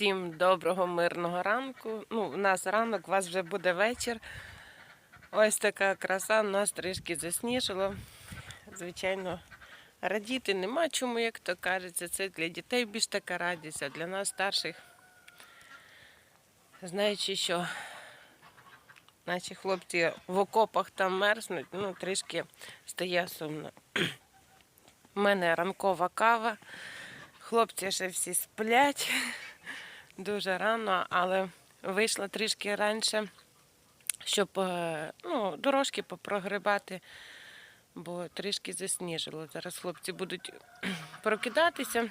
Всім доброго мирного ранку. Ну, у нас ранок, у вас вже буде вечір. Ось така краса, нас трішки засніжило. Звичайно, радіти нема чому, як то кажеться. Це для дітей більш така радість, а для нас старших. Знаючи, що наші хлопці в окопах там мерзнуть, ну трішки стає сумно. У мене ранкова кава. Хлопці ще всі сплять дуже рано, але вийшла трішки раніше, щоб е, ну, дорожки попрогрибати, бо трішки засніжило. Зараз хлопці будуть прокидатися,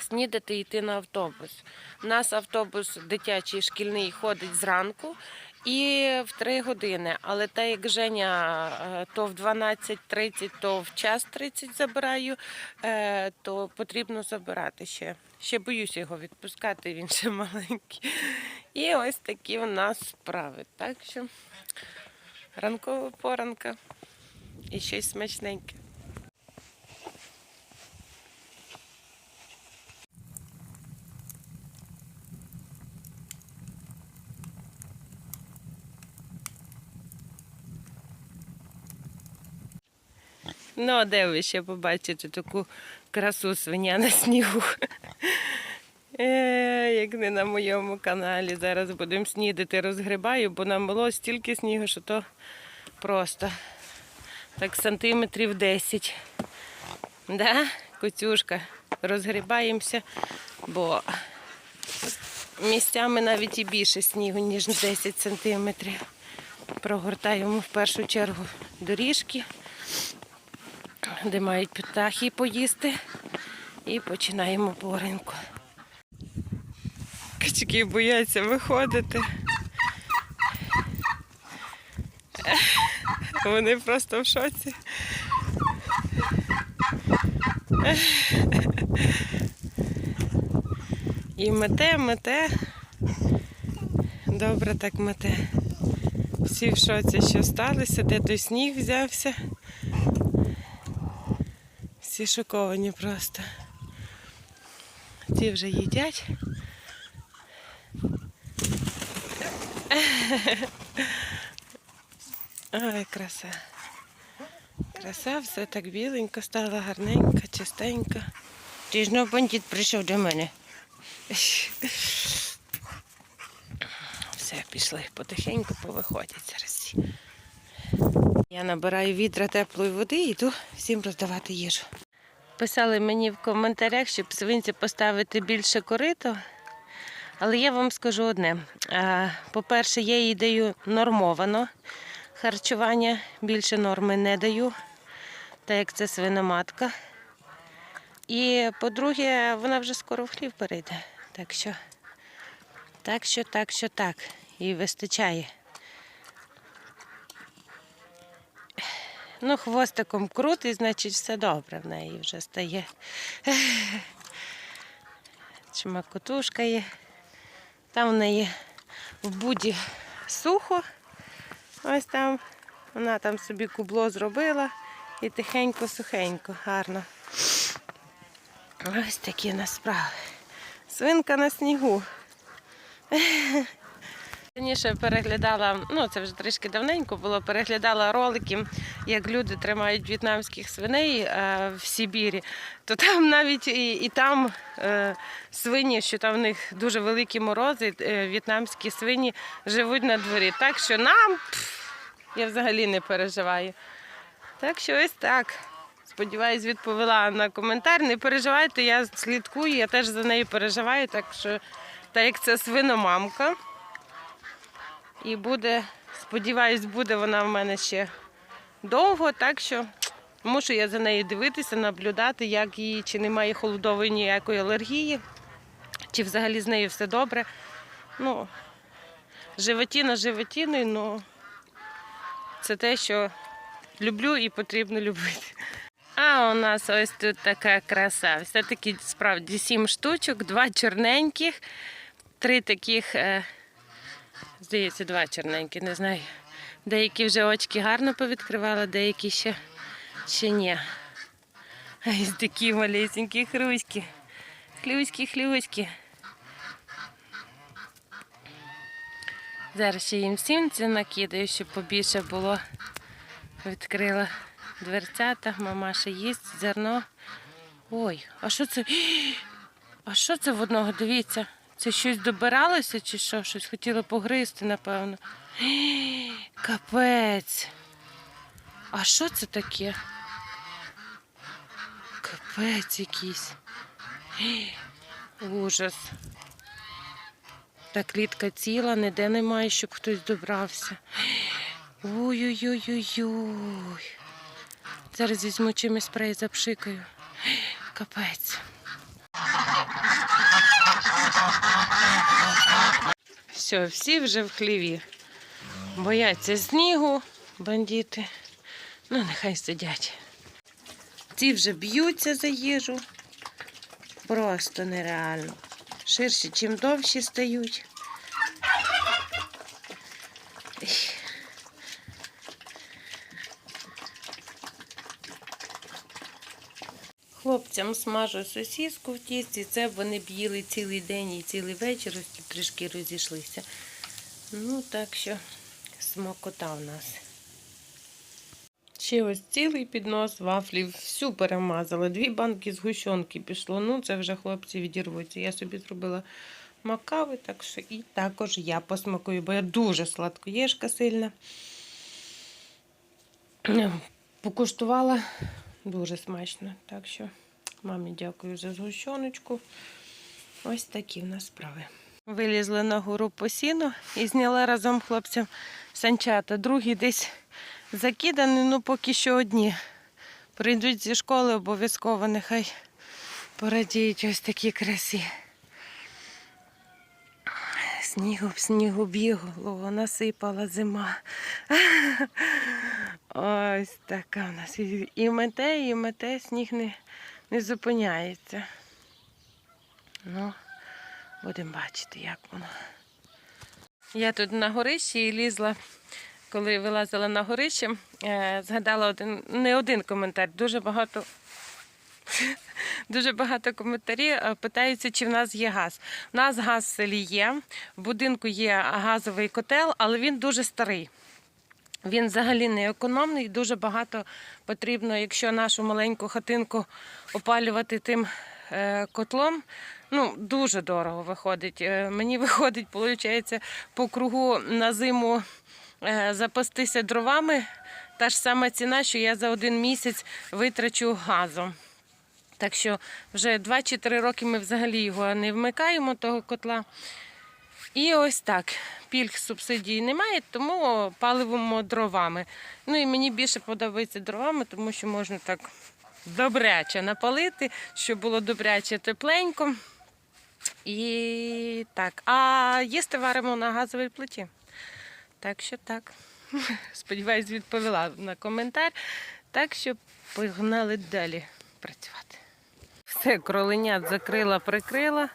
снідати і йти на автобус. У нас автобус дитячий шкільний ходить зранку і в 3 години. Але так як Женя е, то в 12.30, то в час 30 забираю, е, то потрібно забирати ще. Ще боюся його відпускати, він ще маленький. І ось такі у нас справи. Так що ранкова поранка і щось смачненьке. Ну, а де ви ще побачите таку красу свиня на снігу? Е, як не на моєму каналі. Зараз будемо снідати, розгрибаю, бо намело стільки снігу, що то просто так сантиметрів 10. Да, Коцюшка, розгрібаємося, бо місцями навіть і більше снігу, ніж 10 сантиметрів. Прогортаємо в першу чергу доріжки де мають птахи поїсти. І починаємо поринку. Качки бояться виходити. Вони просто в шоці. І мете, мете. Добре так мете. Всі в шоці, що сталося, де той сніг взявся. Всі шоковані просто. Ті вже їдять. Ой, краса. Краса, все так біленько стало, гарненько, чистенько. Ти ж ну бандит прийшов до мене. Все, пішли потихеньку повиходять зараз. Я набираю відра теплої води і йду всім роздавати їжу. Писали мені в коментарях, щоб свинці поставити більше корито. Але я вам скажу одне: по-перше, я їй даю нормовано харчування, більше норми не даю, так як це свиноматка. І по-друге, вона вже скоро в хлів перейде. Так що, так що, так що, так. І вистачає. Ну, хвостиком крутить, значить, все добре в неї вже стає. Чмакотушка є. Там в неї в буді сухо. Ось там. Вона там собі кубло зробила і тихенько, сухенько, гарно. Ось такі у нас справи. Свинка на снігу. Раніше переглядала, ну це вже трішки давненько було, переглядала ролики, як люди тримають в'єтнамських свиней е, в Сибірі, то там навіть і, і там е, свині, що там в них дуже великі морози, е, в'єтнамські свині живуть на дворі. Так що нам пф, я взагалі не переживаю. Так що ось так. Сподіваюсь, відповіла на коментар. Не переживайте, я слідкую, я теж за нею переживаю, так що так як це свиномамка. І буде, сподіваюсь, буде вона в мене ще довго, так що мушу я за нею дивитися, наблюдати, як її, чи немає холодової ніякої алергії, чи взагалі з нею все добре. Ну, животіна животіною, ну це те, що люблю і потрібно любити. А у нас ось тут така краса. Все-таки справді сім штучок, два чорненьких, три таких. Здається, два чорненькі, не знаю. Деякі вже очки гарно повідкривала, деякі ще ще ні. Ай, такі малесенькі хруські. Хлюські, хлюські. Зараз ще їм всім це накидаю, щоб побільше було. Відкрила дверцята, мамаша їсть, зерно. Ой, а що це? А що це в одного? Дивіться це щось добиралося чи що? Щось хотіли погризти, напевно. Капець. А що це таке? Капець якийсь. Ужас. Та клітка ціла, ніде немає, щоб хтось добрався. Ой-ой-ой-ой-ой. Зараз візьму чимось спрей запшикаю. Капець. Все, всі вже в хліві. Бояться снігу, бандити. Ну, нехай сидять. Ці вже б'ються за їжу. Просто нереально. Ширші, чим довші стають. Хлопцям смажу сосіску в тісті. Це вони б їли цілий день і цілий вечір, ось трішки розійшлися. Ну, так що смакота в нас. Ще ось цілий піднос вафлів, всю перемазала. Дві банки згущенки пішло. Ну, це вже хлопці відірвуться. Я собі зробила макави, так що і також я посмакую, бо я дуже сладкоєшка сильна. Покуштувала дуже смачно. Так що мамі дякую за згущеночку. Ось такі в нас справи. Вилізли на гору по сіну і зняла разом хлопцям санчата. Другі десь закиданий, ну поки що одні. Прийдуть зі школи, обов'язково нехай порадіють ось такі красі. Снігу снігу бігло, насипала зима. Ось така у нас. І- І мете, і мете, сніг не, не зупиняється. Ну, будемо бачити, як воно. Я тут на горищі і лізла, коли вилазила на горище, е, згадала один, не один коментар, дуже багато. Дуже багато коментарів е, питаються, чи в нас є газ. У нас газ в селі є, в будинку є газовий котел, але він дуже старий. Він взагалі не економний, дуже багато потрібно, якщо нашу маленьку хатинку опалювати тим е, котлом. Ну, дуже дорого виходить. Е, Мені виходить, виходить, по кругу на зиму запастися дровами. Та ж сама ціна, що я за один місяць витрачу газом. Так що вже 2 чи 3 роки ми взагалі його не вмикаємо, того котла. І ось так. Пільг субсидій немає, тому паливимо дровами. Ну і мені більше подобається дровами, тому що можна так добряче напалити, щоб було добряче тепленько. І так. А їсти варимо на газовій плиті. Так що так. Сподіваюсь, відповіла на коментар. Так що погнали далі працювати. Все, кроленят закрила, прикрила.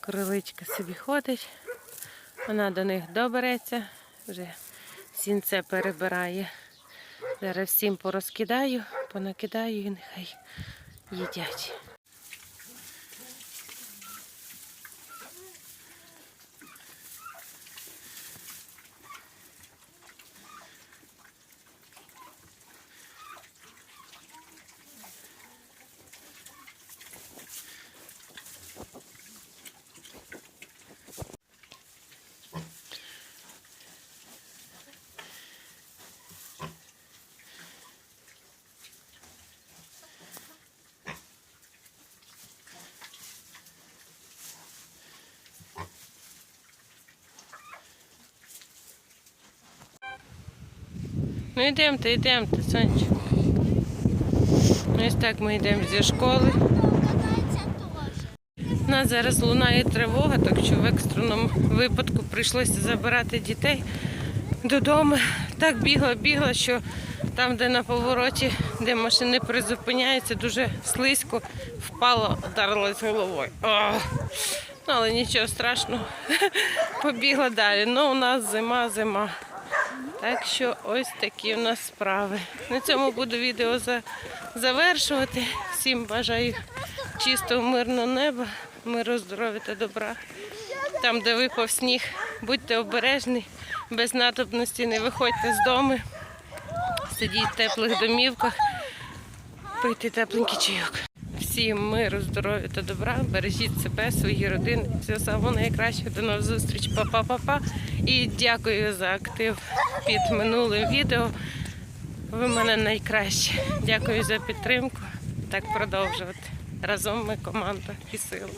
Кроличка собі ходить. Вона до них добереться, вже сінце перебирає. Зараз всім порозкидаю, понакидаю і нехай їдять. Ну йдемте, йдемте, сонечко. Ось так ми йдемо зі школи. У нас зараз лунає тривога, так що в екстреному випадку прийшлося забирати дітей додому. Так бігла, бігла, що там, де на повороті, де машини призупиняються, дуже слизько впала, вдарилась головою. Ну, але нічого страшного. Побігла далі. Ну, у нас зима, зима. Так що ось такі у нас справи. На цьому буду відео за- завершувати. Всім бажаю чистого, мирного неба, миру, здоров'я та добра. Там, де випав сніг, Будьте обережні, без натовпності не виходьте з дому, сидіть в теплих домівках, пийте тепленький чайок. Всім миру, здоров'я та добра. Бережіть себе, свої родини. Все самого найкращого. До нових зустріч. Па-па-па-па. І дякую за актив під минулим відео. Ви мене найкраще. Дякую за підтримку. Так продовжувати. Разом ми команда і сила.